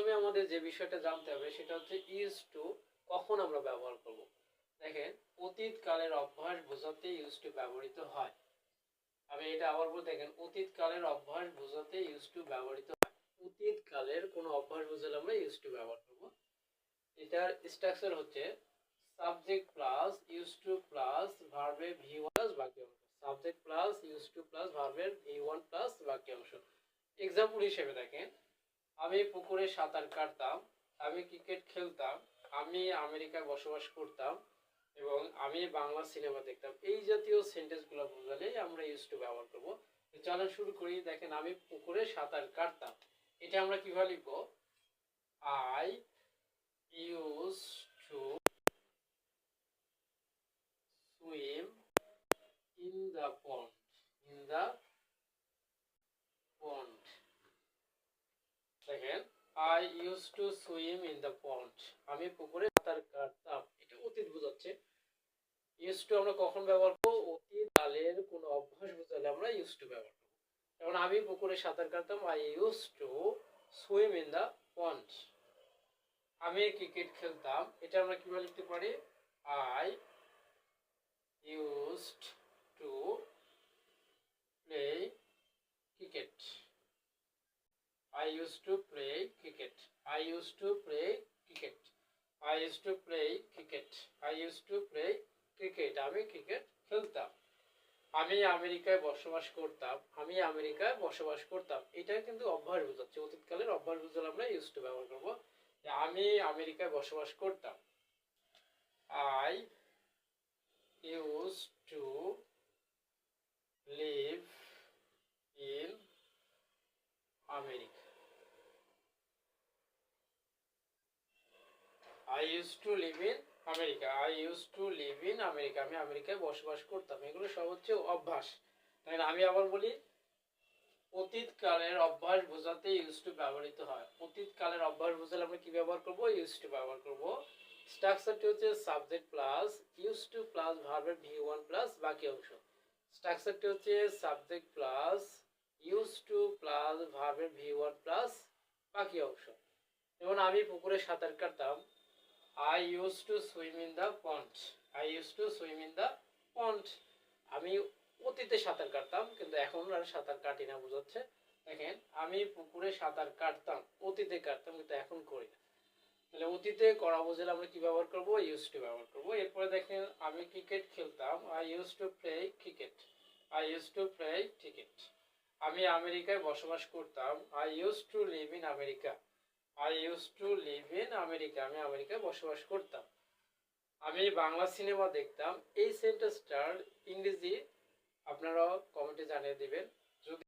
প্রথমে আমাদের যে বিষয়টা জানতে হবে সেটা হচ্ছে ইউজ টু কখন আমরা ব্যবহার করব। দেখেন, অতীত কালের অভ্যাস বোঝাতে ইউজ টু ব্যবহৃত হয়। আমি এটা আবার বলে, দেখেন, অতীত কালের অভ্যাস বোঝাতে ইউজ টু ব্যবহৃত হয়। অতীত কালের কোনো অভ্যাস বোঝালে আমরা ইউজ টু ব্যবহার করব। এটার স্ট্রাকচার হচ্ছে subject plus use to plus ভার্বে V plus বাক্যাংশ subject plus use to plus ভার্বের ভি ওয়ান প্লাস বাক্যাংশ এক্সাম্পল হিসেবে দেখেন আমি পুকুরে সাঁতার কাটতাম, আমি ক্রিকেট খেলতাম, আমি আমেরিকায় বসবাস করতাম এবং আমি বাংলা সিনেমা দেখতাম। এই জাতীয় সেন্টেন্সগুলো বোঝালেই আমরা ইউজ টু ব্যবহার করব। চলো শুরু করি। দেখেন, আমি পুকুরে সাঁতার কাটতাম। এটা আমরা কীভাবে লিখব? I use to swim in the pond in the pond দেখেন I use to swim in the pond আমি পুকুরে সাঁতার কাটতাম। এটা অতীত বোঝাচ্ছে। ইউজ টু আমরা কখন ব্যবহার করব? অতীত কালের কোনো অভ্যাস বোঝালে আমরা ইউজ টু ব্যবহার করব। যেমন আমি পুকুরে সাঁতার কাটতাম I use to swim in the pond আমি ক্রিকেট খেলতাম। এটা আমরা কীভাবে লিখতে পারি? I used to play cricket I used to play cricket. Used to play cricket. I used to play cricket. I used to play cricket. আমি cricket খেলতাম আমি আমেরিকায় বসবাস করতাম আমি আমেরিকায় বসবাস করতাম এটা কিন্তু অভ্যাস বোঝাচ্ছে অতীতকালের অভ্যাস বোঝালে আমরা ইউজ টু ব্যবহার করব আমি আমেরিকায় বসবাস করতাম I use to live in America I use to live in America I use to live in America আমি আমেরিকায় বসবাস করতাম। এগুলো সব হচ্ছে অভ্যাস। তাই আমি আবার বলি, অতীতকালের অভ্যাস বোঝাতে ইউজ টু ব্যবহৃত হয়। অতীতকালের অভ্যাস বোঝালে আমরা কি ব্যবহার করব? ইউজ টু ব্যবহার করব। স্ট্রাকচারটি হচ্ছে subject plus use to plus ভার্বের ভি ওয়ান প্লাস বাকি অংশ। স্ট্রাকচারটি হচ্ছে subject plus use to plus ভার্বের ভি ওয়ান প্লাস বাকি অংশ। যেমন আমি পুকুরে সাঁতার কাটতাম I use to swim in the pond I use to swim in the pond আমি অতীতে সাঁতার কাটতাম, কিন্তু এখন আর সাঁতার কাটি না, বোঝাচ্ছে? দেখেন, আমি পুকুরে সাঁতার কাটতাম, অতীতে কাটতাম, কিন্তু এখন করি না। তাহলে অতীতে করা বোঝালে আমরা কি ব্যবহার করব? ইউজ টু ব্যবহার করব। এরপরে দেখেন, আমি ক্রিকেট খেলতাম। I use to play cricket I use to play cricket আমি আমেরিকায় বসবাস করতাম। I use to live in America I use to live in America আমি আমেরিকায় বসবাস করতাম। আমি বাংলা সিনেমা দেখতাম। এই সেন্টেন্সটার ইংরেজি আপনারা কমেন্টে জানিয়ে দিবেন।